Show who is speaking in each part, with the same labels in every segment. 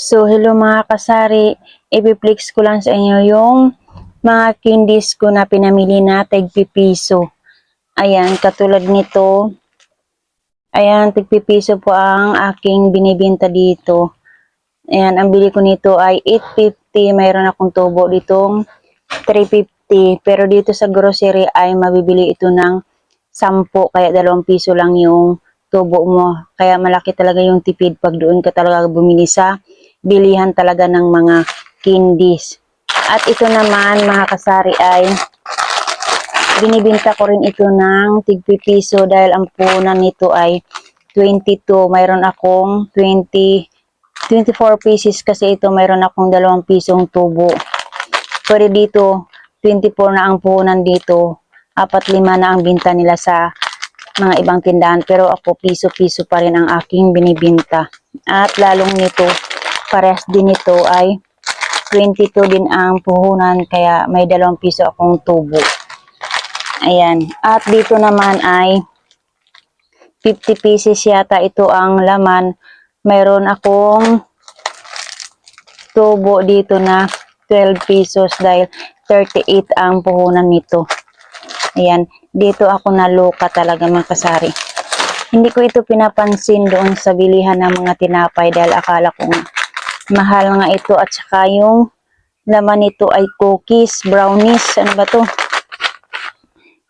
Speaker 1: So, hello mga kasari. Ipiplex ko lang sa inyo yung mga candies ko na pinamili na tagpipiso. Ayan, katulad nito. Ayan, tagpipiso po ang aking binibenta dito. Ayan, ang bili ko nito ay 850. Mayroon akong tubo ditong 350. Pero dito sa grocery ay mabibili ito ng 10. Kaya 2 piso lang yung tubo mo. Kaya malaki talaga yung tipid pag doon ka talaga bumili sa bilihan talaga ng mga candies. At ito naman mga kasari ay binibinta ko rin ito ng tigpi piso dahil ang punan nito ay 22. Mayroon akong 20, 24 pieces kasi ito mayroon akong 2 pisong tubo. Pwede dito 24 na ang puhunan dito. Apat lima na ang binta nila sa mga ibang tindahan. Pero ako piso-piso pa rin ang aking binibinta. At lalong nito, parehas din ito ay 22 din ang puhunan. Kaya may 2 piso akong tubo. Ayan. At dito naman ay 50 pieces yata ito ang laman. Mayroon akong tubo dito na 12 pesos dahil 38 ang puhunan nito. Ayan, dito ako naluka talaga mga kasari. Hindi ko ito pinapansin doon sa bilihan ng mga tinapay dahil akala ko mahal nga ito at saka yung laman nito ay cookies, brownies, ano ba to?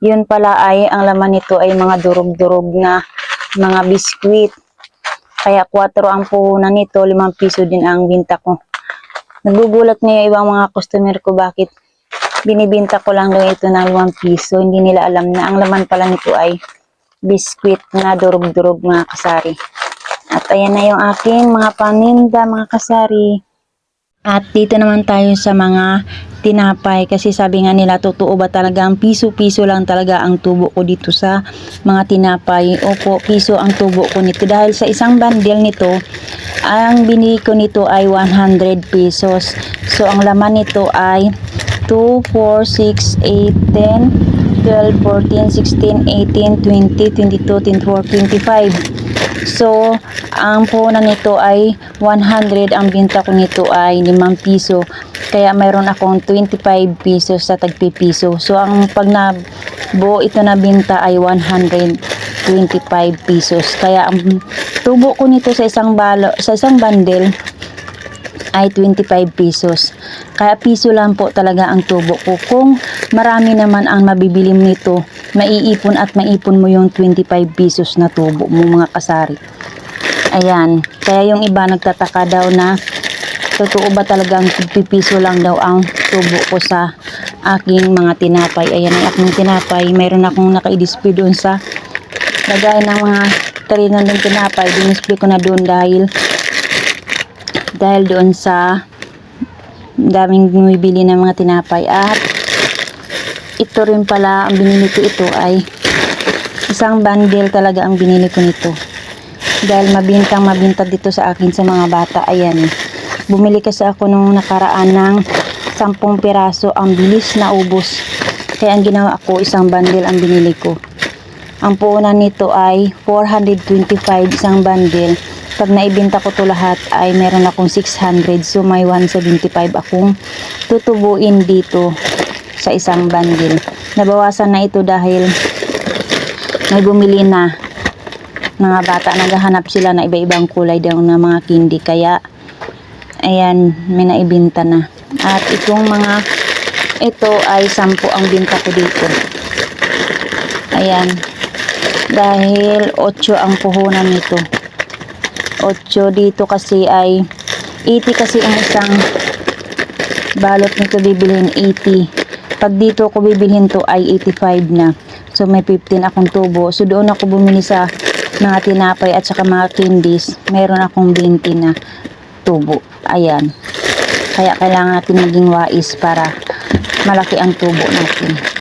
Speaker 1: Yun pala ay, ang laman nito ay mga durog-durog na mga biskwit. Kaya 4 ang puhunan nito, 5 piso din ang binta ko. Nagugulat nga yung ibang mga customer ko bakit binibinta ko lang daw ito ng 1 piso. Hindi nila alam na ang laman pala nito ay biskwit na durog-durog mga kasari. At ayan na yung aking mga paninda mga kasari. At dito naman tayo sa mga tinapay kasi sabi nga nila totoo ba talaga ang piso-piso lang talaga ang tubo ko dito sa mga tinapay. Opo, piso ang tubo ko nito dahil sa isang bundle nito ang binili ko nito ay 100 pesos. So ang laman nito ay 2, 4, 6, 8, 10, 12, 14, 16, 18, 20, 22, 24, 25. So, ang puhunan nito ay 100. Ang binta ko nito ay 5 piso. Kaya mayroon akong 25 pesos sa tagpi piso. So, ang pag na buo ito na binta ay 125 pesos. Kaya ang tubo ko nito sa isang balo, sa isang bundle ay 25 pesos. Kaya piso lang po talaga ang tubo ko. Kung marami naman ang mabibili nito, maiipon at maipon mo yung 25 pesos na tubo mo mga kasari. Ayan. Kaya yung iba nagtataka daw na totoo ba talagang pipiso lang daw ang tubo ko sa aking mga tinapay. Ayan ang aking tinapay. Mayroon akong naka-display doon sa lagay ng mga tarinan ng tinapay. Dinisplay ko na doon dahil dahil doon sa daming bumibili ng mga tinapay at ito rin pala ang binili ko. Ito ay isang bundle talaga ang binili ko nito. Dahil mabintang mabinta dito sa akin sa mga bata. Ayan. Bumili kasi ako nung nakaraan ng 10 piraso ang bilis na ubos. Kaya ang ginawa ko isang bundle ang binili ko. Ang puunan nito ay 425 isang bundle. Pag naibenta ko to lahat ay meron akong 600 so may 175 akong tutubuin dito sa isang bundle nabawasan na ito dahil may bumili na. Mga bata naghahanap sila na iba-ibang kulay daw na mga candy kaya ayan may naibenta na. At itong mga ito ay 10 ang binta ko dito. Ayan. Dahil 8 ang puhunan nito. 8 dito kasi ay 80 kasi ang isang balot nito bibilhin 80 pag dito ko bibilhin to ay 85 na. So may 15 akong tubo. So doon ako bumili sa mga tinapay at saka mga candies. Meron akong 20 na tubo. Ayan. Kaya kailangan natin maging wais para malaki ang tubo natin